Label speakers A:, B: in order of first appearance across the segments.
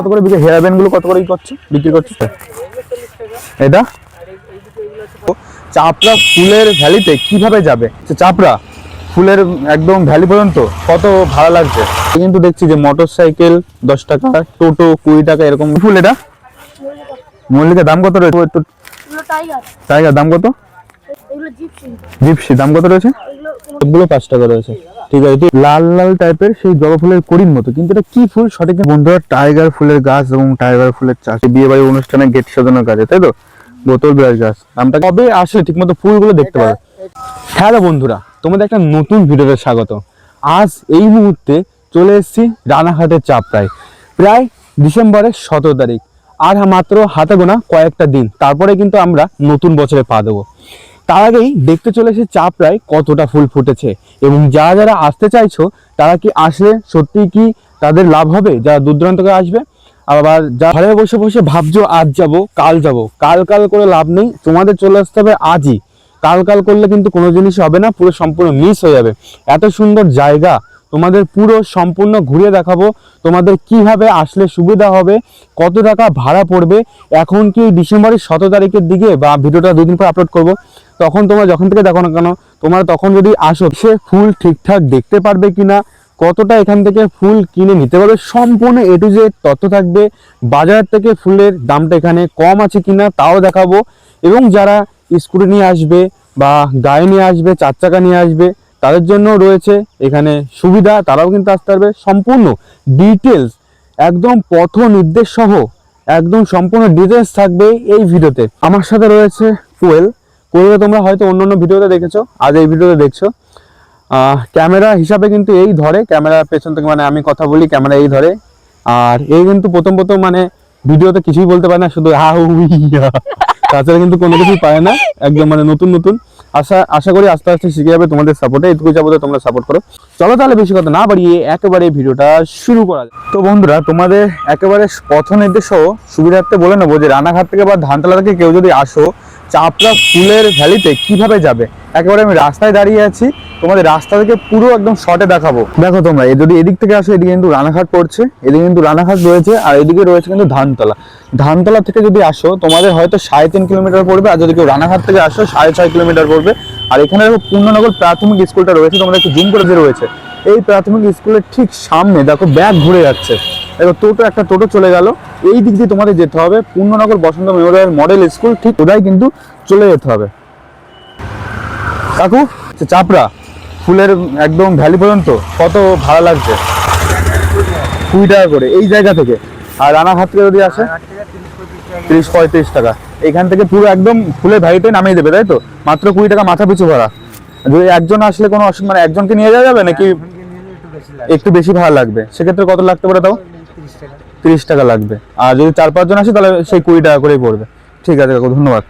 A: কত করে বিক্রি? হেয়ার ব্যান্ডগুলো কত করে করছ? বিক্রি করছ? এটা? চাপড়া ফুলের ভ্যালিতে কীভাবে যাবে? চাপড়া ফুলের একদম ভ্যালি পর্যন্ত কত ভাড়া লাগছে? কিন্তু দেখছি যে মোটর সাইকেল দশ টাকা টোটো কুড়ি টাকা এরকম। ফুল এটা? মল্লিকের দাম কত রয়েছে? একটু
B: টাইগার।
A: দাম কত?
B: জিপসি।
A: দাম কত রয়েছে? সবগুলো পাঁচ টাকা রয়েছে। ঠিক আছে লাল লাল টাইপের সেই জবা ফুলের কড়ির মতো, কিন্তু এটা কি ফুল সঠিক বন্ধুরা টাইগার ফুলের গাছ এবং টাইগার ফুলের চাষ বিয়ে বাড়ি অনুষ্ঠানে গেট সাজানোর কাজে, তাই তো? বোতল বিরাজ গাছ দামটা কবে আসলে ঠিক মতো ফুলগুলো দেখতে পাবে? হ্যালো বন্ধুরা, তোমাদের একটা নতুন ভিডিওতে স্বাগত। আজ এই মুহূর্তে চলে এসেছি রানাঘাটের চাপড়ায় প্রায় ডিসেম্বরের সতেরো তারিখ। আর মাত্র হাতে গোনা কয়েকটা দিন, তারপরে কিন্তু আমরা নতুন বছরে পা দেবো। তার আগেই দেখতে চলে এসে চাপড়ায় কতটা ফুল ফুটেছে এবং যারা যারা আসতে চাইছো, তারা কি আসলে সত্যি কি তাদের লাভ হবে? যারা দূর দূরান্ত থেকে আসবে, আবার যা ঘরে বসে বসে ভাবছ, আজ যাব, কাল যাব। কাল কাল করে লাভ নেই, তোমাদের চলে আসতে হবে আজই। কাল কাল করলে কিন্তু কোনো জিনিস হবে না, পুরো সম্পূর্ণ মিস হয়ে যাবে। এত সুন্দর জায়গা, তোমাদের পুরো সম্পূর্ণ ঘুরিয়ে দেখাবো, তোমাদের কীভাবে আসলে সুবিধা হবে, কত টাকা ভাড়া পড়বে, এখন কি ডিসেম্বরের সতেরো তারিখের দিকে বা ভিডিওটা দুদিন পর আপলোড করব তখন তোমরা যখন থেকে দেখো না কেন, তোমরা তখন যদি আসো, সে ফুল ঠিকঠাক দেখতে পারবে কিনা, কতটা এখান থেকে ফুল কিনে নিতে পারবে, সম্পূর্ণ এ টু জেড তথ্য থাকবে, বাজার থেকে ফুলের দামটা এখানে কম আছে কিনা তাও দেখাবো। এবং যারা স্কুটি নিয়ে আসবে বা গায়ে নিয়ে আসবে, চার চাকা নিয়ে আসবে, তাদের জন্য রয়েছে এখানে সুবিধা, তারাও কিন্তু আসতে পারবে। সম্পূর্ণ ডিটেলস একদম পথ নির্দেশ সহ, একদম সম্পূর্ণ ডিটেলস থাকবে এই ভিডিওতে আমার সাথে রয়েছে কোয়েল কোয়েলকে তোমরা হয়তো অন্য অন্য ভিডিওতে দেখেছ, আজ এই ভিডিওতে দেখছ। ক্যামেরা হিসাবে কিন্তু এই ধরে ক্যামেরার পেছন থেকে মানে আমি কথা বলি, ক্যামেরা এই ধরে। আর এই কিন্তু প্রথম প্রথম মানে ভিডিওতে কিছুই বলতে পারে না, শুধু হা, হু তাছাড়া কিন্তু কোনো কিছুই পায় না, একদম মানে নতুন নতুন। আশা আশা করি আস্তে আস্তে শিখে যাবে তোমাদের সাপোর্টে এটুকু যাব তোমরা সাপোর্ট করো। চলো তাহলে বেশি কথা না বাড়িয়ে একেবারে ভিডিওটা শুরু করা যাক। তো বন্ধুরা, তোমাদের একেবারে পথ নির্দেশ সুবিধার্থে বলে নেব যে রানাঘাট থেকে বা ধানতলা থেকে কেউ যদি আসো চাপড়া ফুলের ভ্যালিতে কীভাবে যাবে? একেবারে আমি রাস্তায় দাঁড়িয়ে আছি, তোমাদের রাস্তা থেকে পুরো একদম শর্টে দেখাবো। দেখো তোমরা যদি এদিক থেকে আসো, এদিকে কিন্তু রানাঘাট পড়ছে, এদিকে কিন্তু রানাঘাট রয়েছে, আর এদিকে রয়েছে কিন্তু ধানতলা। ধানতলা থেকে যদি আসো, তোমাদের হয়তো সাড়ে তিন কিলোমিটার পড়বে, আর যদি কেউ রানাঘাট থেকে আসো, সাড়ে ছয় কিলোমিটার পড়বে। আর এখানে পূর্ণনগর প্রাথমিক স্কুলটা রয়েছে তোমরা একটু জুম করে যে রয়েছে এই প্রাথমিক স্কুলের ঠিক সামনে, দেখো ব্যাগ ঘুরে যাচ্ছে। দেখো টোটো, একটা টোটো চলে গেল। এই দিক দিয়ে তোমাদের যেতে হবে। Purnanagar Basanta memorial model school, ঠিক ওটাই কিন্তু চলে যেতে হবে। কাকু চাপড়া, ফুলের একদম ভ্যালি পর্যন্ত, কত ভাড়া লাগছে? কুড়ি টাকা করে, এই জায়গা থেকে। আর রানাঘাট থেকে যদি আসে, তিরিশ পঁয়ত্রিশ টাকা। এখান থেকে পুরো একদম ফুলের ভ্যালিতে নামিয়ে দেবে, তাই তো? মাত্র কুড়ি টাকা মাথা পিছু ভাড়া। যদি একজন আসলে কোনো অসুবিধা মানে একজনকে নিয়ে যাওয়া যাবে নাকি একটু বেশি ভাড়া লাগবে? সেক্ষেত্রে কত লাগতে পারে তাও? তিরিশ টাকা লাগবে। আর যদি চার পাঁচজন আসে তাহলে সেই কুড়ি টাকা করেই পড়বে। ঠিক আছে কাকু, ধন্যবাদ।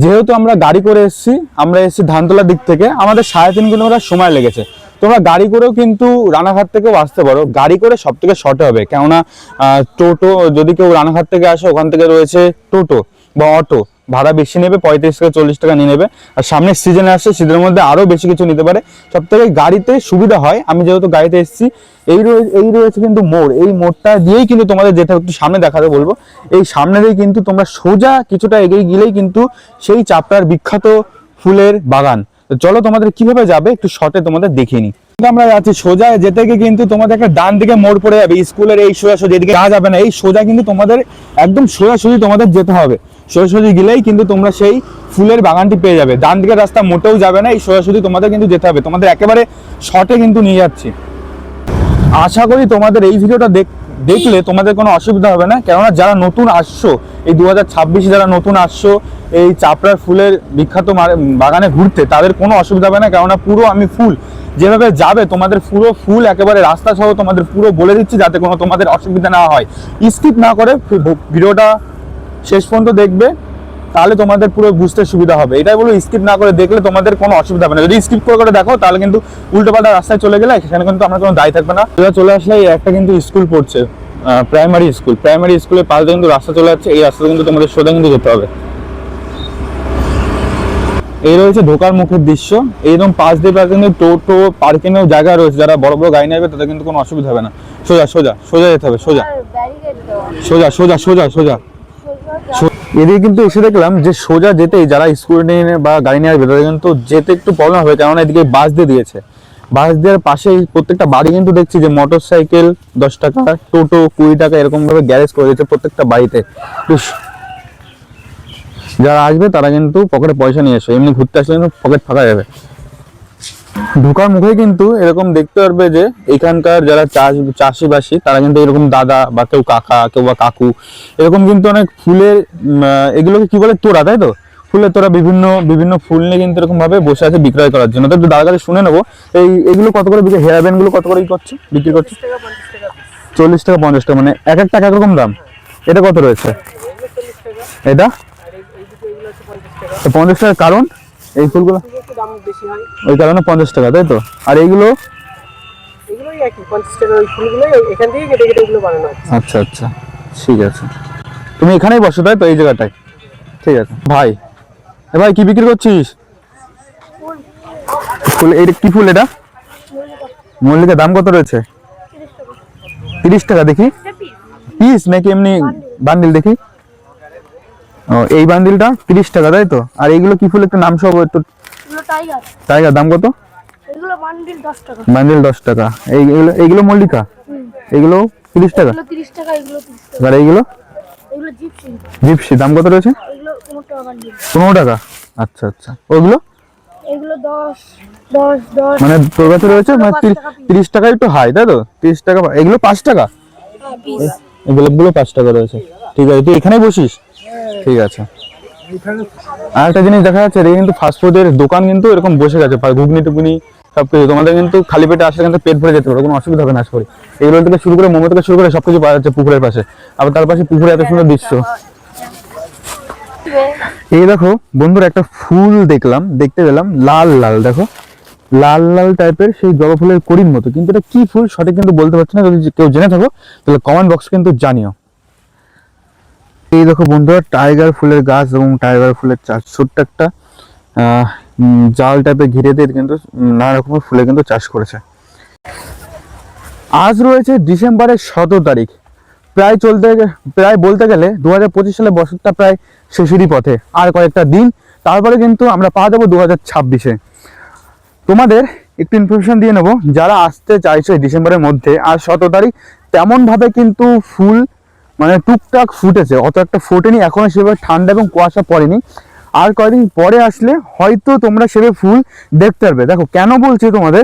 A: যেহেতু আমরা গাড়ি করে এসেছি, আমরা এসেছি ধানতলার দিক থেকে, আমাদের সাড়ে তিন কিলোমিটার সময় লেগেছে। তোমরা গাড়ি করেও কিন্তু রানাঘাট থেকেও আসতে পারো। গাড়ি করে সব থেকে শর্টে হবে, কেননা টোটো, যদি কেউ রানাঘাট থেকে আসে, ওখান থেকে রয়েছে টোটো বা অটো। ভাড়া বেশি নেবে পঁয়ত্রিশ থেকে চল্লিশ টাকা নিয়ে নেবে। আর সামনে সিজনে আসছে সিজনের মধ্যে আরও বেশি কিছু নিতে পারে। সব থেকে গাড়িতে সুবিধা হয় আমি যেহেতু গাড়িতে এসেছি এই রয়ে- এই রয়েছে কিন্তু মোড়। এই মোড়টা দিয়েই কিন্তু তোমাদের হবে, একটু সামনে দেখাতে বলব। এই সামনে দিয়ে কিন্তু তোমরা সোজা কিছুটা এগিয়ে গেলেই কিন্তু সেই চাপটার বিখ্যাত ফুলের বাগান। চলো তোমাদের কীভাবে যাবে একটু শর্টে তোমাদের দেখিয়ে নিই। আমরা যাচ্ছি সোজা যেতে গিয়ে কিন্তু তোমাদের একটা ডান দিকে মোড় পড়ে যাবে। স্কুলের এই সোজা সোজা এদিকে যাওয়া যাবে না। এই সোজা কিন্তু তোমাদের একদম সোজাসুজি তোমাদের যেতে হবে। সোজাসুজি গেলেই কিন্তু তোমরা সেই ফুলের বাগানটি পেয়ে যাবে। ডান দিকের রাস্তা মোটেও যাবে না, এই সোজাসুজি তোমাদের কিন্তু যেতে হবে। তোমাদের একেবারে শর্টে কিন্তু নিয়ে যাচ্ছি। আশা করি তোমাদের এই ভিডিওটা দেখ দেখলে তোমাদের কোনো অসুবিধা হবে না। কেননা যারা নতুন আসছো, এই দু হাজার যারা নতুন আসছো, এই চাপড়ার ফুলের বিখ্যাত বাগানে ঘুরতে, তাদের কোনো অসুবিধা হবে না। কেননা পুরো আমি ফুল যেভাবে যাবে, তোমাদের পুরো ফুল একেবারে রাস্তা সহ তোমাদের পুরো বলে দিচ্ছি, যাতে কোনো তোমাদের অসুবিধা না হয়। স্কিপ না করে ভিডিওটা শেষ পর্যন্ত দেখবে তাহলে তোমাদের পুরো বুঝতে সুবিধা হবে। এটাই বলো স্কিপ না করে দেখলে তোমাদের কোনো অসুবিধা হবে না। যদি স্কিপ করে করে দেখো তাহলে কিন্তু উল্টো পাল্টা রাস্তায় চলে গেলে সেখানে কিন্তু আমরা কোনো দায় থাকবে না। সোজা চলে আসলে একটা কিন্তু স্কুল পড়ছে প্রাইমারি স্কুল প্রাইমারি স্কুলের পাশ দিয়ে কিন্তু রাস্তা চলে যাচ্ছে এই রাস্তা কিন্তু তোমাদের সোজা কিন্তু যেতে হবে। এই রয়েছে ঢোকার মুখের দৃশ্য। এইরকম পাশ দিয়ে পাশ কিন্তু টোটো পার্কিংয়েও জায়গা রয়েছে। যারা বড় বড় গাড়ি নেবে তাদের কিন্তু কোনো অসুবিধা হবে না। সোজা সোজা সোজা যেতে হবে সোজা। সোজা সোজা সোজা সোজা। এদিকে কিন্তু এসে দেখলাম যে সোজা যেতেই যারা স্কুটি নিয়ে বা গাড়ি নিয়ে আসবে, তাদের কিন্তু যেতে একটু প্রবলেম হবে। কেননা এদিকে বাস দিয়ে দিয়েছে। বাস দেওয়ার পাশে প্রত্যেকটা বাড়ি কিন্তু দেখছি যে মোটর সাইকেল দশ টাকা, টোটো কুড়ি টাকা এরকমভাবে গ্যারেজ করে দিয়েছে প্রত্যেকটা বাড়িতে। যারা আসবে তারা কিন্তু পকেটে পয়সা নিয়ে এসো। এমনি ঘুরতে আসলে কিন্তু পকেট ফাঁকা যাবে। ঢোকার মুখে কিন্তু এরকম দেখতে পারবে যে এখানকার যারা চাষ চাষিবাসী তারা কিন্তু এরকম দাদা বা কেউ কাকা কেউ বা কাকু এরকম কিন্তু অনেক ফুলের এগুলোকে কি বলে তোড়া তাই তো? ফুলের তোরা বিভিন্ন বিভিন্ন ফুল নিয়ে কিন্তু এরকম ভাবে বসে আছে বিক্রয় করার জন্য। তো একটু দাদার কাছে শুনে নেব এই এগুলো কত করে বিক্রি হেয়ার ব্যান্ডগুলো কত করে করছে বিক্রি করছে? চল্লিশ টাকা পঞ্চাশ টাকা মানে এক এক টাকা একরকম দাম। এটা কত রয়েছে? এটা? পঞ্চাশ টাকার কারণ? এই ফুলগুলো?
C: দাম বেশি হয়
A: ওই কারণে পঞ্চাশ টাকা তাই তো? আর এইগুলো?
C: এগুলোই একই পঞ্চাশ টাকা ওই ফুলগুলোই এখান থেকে কেটে কেটে এগুলো বানানো হয়
A: আচ্ছা আচ্ছা ঠিক আছে। তুমি এখানেই বসো তাই তো এই জায়গাটায়? ঠিক আছে। ভাই এ ভাই কি বিক্রি করছিস? ফুল। এটা কি ফুল এটা? মল্লিকার দাম কত রয়েছে? তিরিশ টাকা। দেখি। পিস নাকি এমনি বান্ডিল দেখি। ও এই বান্ডিলটা তিরিশ টাকা তাই তো? আর এইগুলো কি ফুল একটু নাম সব একটু
B: টাইগার।
A: টাইগার দাম কত?
B: এগুলো বান্ডিল দশ টাকা।
A: বান্ডিল দশ টাকা। এইগুলো এইগুলো মল্লিকা? এগুলো তিরিশ টাকা?
B: এগুলো তিরিশ টাকা এগুলো তিরিশ টাকা।
A: আর এইগুলো?
B: এগুলো জিপসি।
A: জিপসি দাম কত রয়েছে?
B: এগুলো পনেরো টাকা বান্ডিল।
A: পনেরো টাকা? আচ্ছা আচ্ছা। ওগুলো?
B: এগুলো দশ দশ দশ।
A: মানে তোর কাছে রয়েছে? মানে
B: পাঁচ
A: তিরিশ-
B: টাকা
A: তিরিশ টাকা একটু হাই তাই তো? তিরিশ টাকা এগুলো পাঁচ টাকা?
B: পিস
A: এগুলো গুলো পাঁচ টাকা রয়েছে। ঠিক আছে তুই এখানেই বসিস? ঠিক আছে। আর একটা জিনিস দেখা যাচ্ছে, এদিকে কিন্তু ফাস্টফুডের দোকান কিন্তু এরকম বসে গেছে ঘুগনি টুগনি সব কিছু তোমাদের কিন্তু খালি পেটে আসলে কিন্তু পেট ভরে যেতে পারে, কোনো অসুবিধা হবে না, আশা করি। এগুলো থেকে শুরু করে মোমো থেকে শুরু করে সবকিছু পাওয়া যাচ্ছে পুকুরের পাশে। আবার তার পাশে পুকুরে এত সুন্দর দৃশ্য। এই দেখো, বন্ধুরা, একটা ফুল দেখলাম, দেখতে পেলাম, লাল লাল, দেখো। লাল লাল টাইপের সেই জবা ফুলের করির মতো, কিন্তু এটা কি ফুল সঠিক কিন্তু বলতে পারছি না, যদি কেউ জেনে থাকো, তাহলে কমেন্ট বক্স কিন্তু জানিও। এই দেখো বন্ধুরা টাইগার ফুলের গাছ এবং টাইগার ফুলের চাষ। ছোট্ট একটা জাল টাইপের ঘিরে দিয়ে কিন্তু নানা রকমের ফুলের কিন্তু চাষ করেছে। আজ রয়েছে ডিসেম্বরের সতেরো তারিখ। প্রায় চলতে প্রায় বলতে গেলে দু হাজার পঁচিশ সালে বছরটা প্রায় শেষেরই পথে। আর কয়েকটা দিন, তারপরে কিন্তু আমরা পা দেবো দু হাজার ছাব্বিশে। তোমাদের একটু ইনফরমেশন দিয়ে নেব, যারা আসতে চাইছে ডিসেম্বরের মধ্যে, আর সতেরো তারিখ তেমনভাবে কিন্তু ফুল মানে টুকটাক ফুটেছে, অত একটা ফোটেনি, এখনও সেভাবে ঠান্ডা এবং কুয়াশা পড়েনি। আর কয়েকদিন পরে আসলে হয়তো তোমরা সেভাবে ফুল দেখতে পারবে। দেখো, কেন বলছি তোমাদের?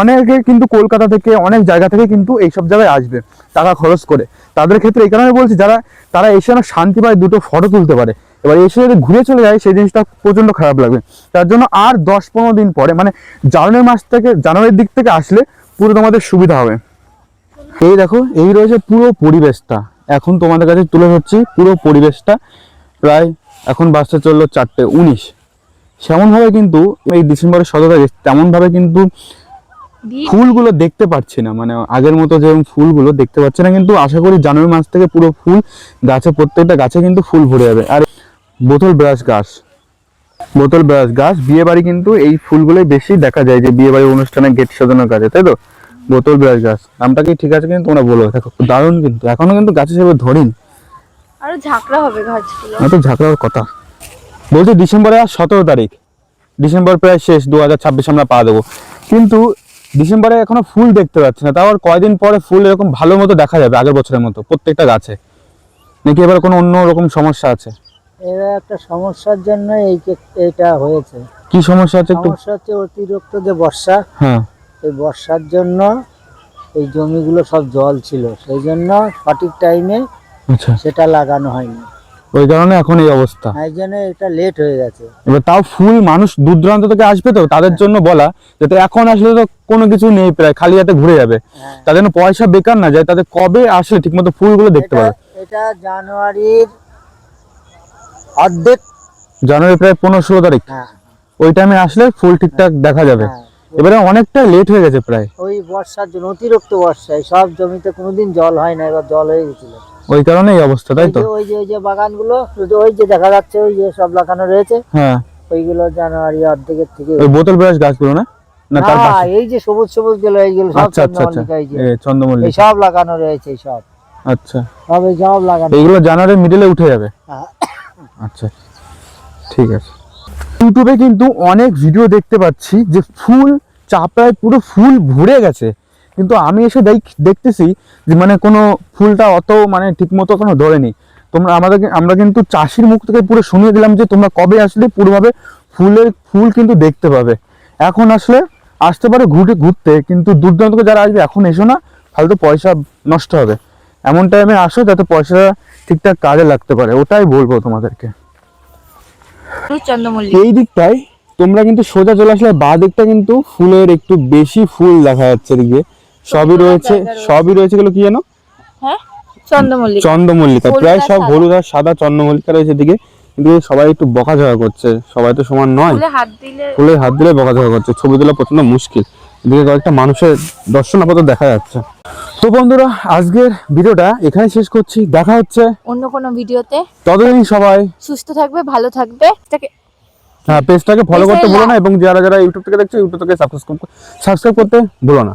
A: অনেকে কিন্তু কলকাতা থেকে, অনেক জায়গা থেকে কিন্তু এইসব জায়গায় আসবে টাকা খরচ করে। তাদের ক্ষেত্রে এই কারণে বলছি, যারা, তারা এসে না শান্তি পায়, দুটো ফটো তুলতে পারে। এবার এসে যদি ঘুরে চলে যায়, সেই জিনিসটা প্রচণ্ড খারাপ লাগবে। তার জন্য আর দশ পনেরো দিন পরে মানে জানুয়ারি মাস থেকে, জানুয়ারির দিক থেকে আসলে পুরো তোমাদের সুবিধা হবে। এই দেখো, এই রয়েছে পুরো পরিবেশটা। এখন তোমাদের কাছে তুলে ধরছি পুরো পরিবেশটা। প্রায় এখন বাসটা চলল চারটে উনিশ। সেমনভাবে কিন্তু এই ডিসেম্বরের সতেরো তারিখ তেমনভাবে কিন্তু ফুলগুলো দেখতে পাচ্ছি না। মানে আগের মতো যে ফুলগুলো দেখতে পাচ্ছি না কিন্তু আশা করি জানুয়ারি মাস থেকে পুরো ফুল গাছে প্রত্যেকটা গাছে কিন্তু ফুল ভরে যাবে। আর বোতল ব্রাশ গাছ বোতল ব্রাশ গাছ বিয়ে বাড়ি কিন্তু এই ফুলগুলোই বেশি দেখা যায় যে বিয়ে বাড়ির অনুষ্ঠানে গেট সাজানোর কাজে তাই তো? বোতল ব্রাশ গাছ। নামটা কি ঠিক আছে কিন্তু তোমরা বলো। দেখো দারুণ কিন্তু। এখনও কিন্তু গাছে সেভাবে ধরিনি।
B: আরও ঝাঁকড়া হবে গাছগুলো।
A: না তো ঝাঁকড়ার কথা। বলছি ডিসেম্বরে আর সতেরো তারিখ। ডিসেম্বর প্রায় শেষ দু হাজার ছাব্বিশে আমরা পা দেবো। কিন্তু ডিসেম্বরে এখনও ফুল দেখতে পাচ্ছি না। তাও আর কয়দিন পরে ফুল এরকম ভালো মতো দেখা যাবে আগের বছরের মতো প্রত্যেকটা গাছে। নাকি এবার কোনো অন্য রকম সমস্যা আছে?
D: এরা একটা সমস্যার জন্য এই কে- এটা হয়েছে।
A: কি সমস্যা আছে একটু?
D: সমস্যা হচ্ছে অতিরিক্ত যে বর্ষা
A: হ্যাঁ।
D: এই বর্ষার জন্য এই জমিগুলো সব জল ছিল। সেই জন্য সঠিক টাইমে
A: আচ্ছা।
D: সেটা লাগানো হয়নি।
A: ওই কারণে এখন এই অবস্থা।
D: এই জন্য এটা লেট হয়ে গেছে।
A: এবার তাও ফুল মানুষ দূর দূরান্ত থেকে আসবে তো? তাদের জন্য বলা যাতে এখন আসলে তো কোনো কিছু নেই প্রায় খালি হাতে ঘুরে যাবে।
D: হ্যাঁ।
A: তাদের জন্য পয়সা বেকার না যায় তাদের কবে আসলে ঠিকমতো ফুলগুলো দেখতে পাবে?
D: এটা জানুয়ারির অর্ধেক।
A: জানুয়ারি প্রায় পনেরো ষোলো তারিখ।
D: হ্যাঁ।
A: ওই টাইমে আসলে ফুল ঠিকঠাক দেখা যাবে।
D: হ্যাঁ।
A: এবারে অনেকটা লেট হয়ে গেছে প্রায়।
D: ওই বর্ষার জন্য অতিরিক্ত বর্ষায় সব জমিতে কোনোদিন জল হয় না এবার জল হয়ে গেছিল।
A: ওই কারণে এই অবস্থা তাই তো?
D: ওই যে ওই যে বাগানগুলো শুধু ওই যে দেখা যাচ্ছে ওই যে সব লাগানো রয়েছে
A: হ্যাঁ।
D: ওইগুলো জানুয়ারি অর্ধেকের থেকে
A: ওই বোতল ব্রাশ গাছগুলো না? না তার পাশে?
D: এই যে সবুজ সবুজগুলো এইগুলো সব
A: আচ্ছা আচ্ছা আচ্ছা।
D: চন্দ্রমল্লিকা এই সব লাগানো রয়েছে সব।
A: আচ্ছা।
D: সব এই সব লাগানো।
A: এইগুলো জানুয়ারির মিডলে উঠে যাবে?
D: হ্যাঁ।
A: আচ্ছা ঠিক আছে। ইউটিউবে কিন্তু অনেক ভিডিও দেখতে পাচ্ছি যে ফুল চাপড়ায় পুরো ফুল ভরে গেছে। কিন্তু আমি এসে দেখ- দেখতেছি যে মানে কোনো ফুলটা অত মানে ঠিকমতো কোনো ধরেনি। তোমরা আমাদের আমরা কিন্তু চাষির মুখ থেকে পুরো শুনিয়ে দিলাম যে তোমরা কবে আসলে পুরোভাবে ফুলের ফুল কিন্তু দেখতে পাবে। এখন আসলে আসতে পারে ঘুরে ঘুরতে, কিন্তু দূর দূরান্ত যারা আসবে এখন এসো না ফালতু পয়সা নষ্ট হবে। এমন টাইমে আসো যাতে পয়সাটা ঠিকঠাক কাজে লাগতে পারে, ওটাই বলব তোমাদেরকে। এই দিকটায় তোমরা কিন্তু সোজা চলে আসলে বা দিকটা কিন্তু ফুলের একটু বেশি ফুল দেখা যাচ্ছে এদিকে। সবই রয়েছে সবই রয়েছে এগুলো কি জানো
B: হ্যাঁ? চন্দ্রমল্লিকা।
A: চন্দ্রমল্লিকা। প্রায় সব হলুদ আর সাদা চন্দ্রমল্লিকা রয়েছে এদিকে। কিন্তু সবাই একটু বকাঝকা করছে। সবাই তো সমান নয়।
B: ফুলে হাত দিলে
A: ফুলে হাত দিলে বকাঝকা করছে। ছবি তোলা প্রচণ্ড মুশকিল। এদিকে কয়েকটা মানুষের দর্শন আপাতত দেখা যাচ্ছে। তো বন্ধুরা আজকের ভিডিওটা এখানে শেষ করছি। দেখা হচ্ছে
B: অন্য কোনো ভিডিওতে।
A: ততদিন সবাই
B: সুস্থ থাকবে ভালো থাকবে।
A: হ্যাঁ পেজটাকে ফলো করতে
B: বলো
A: ভুলো না এবং যারা যারা ইউটিউব থেকে দেখছে ইউটিউব থেকে সাবস্ক্রাইব সাবস্ক্রাইব করতে ভুলো না।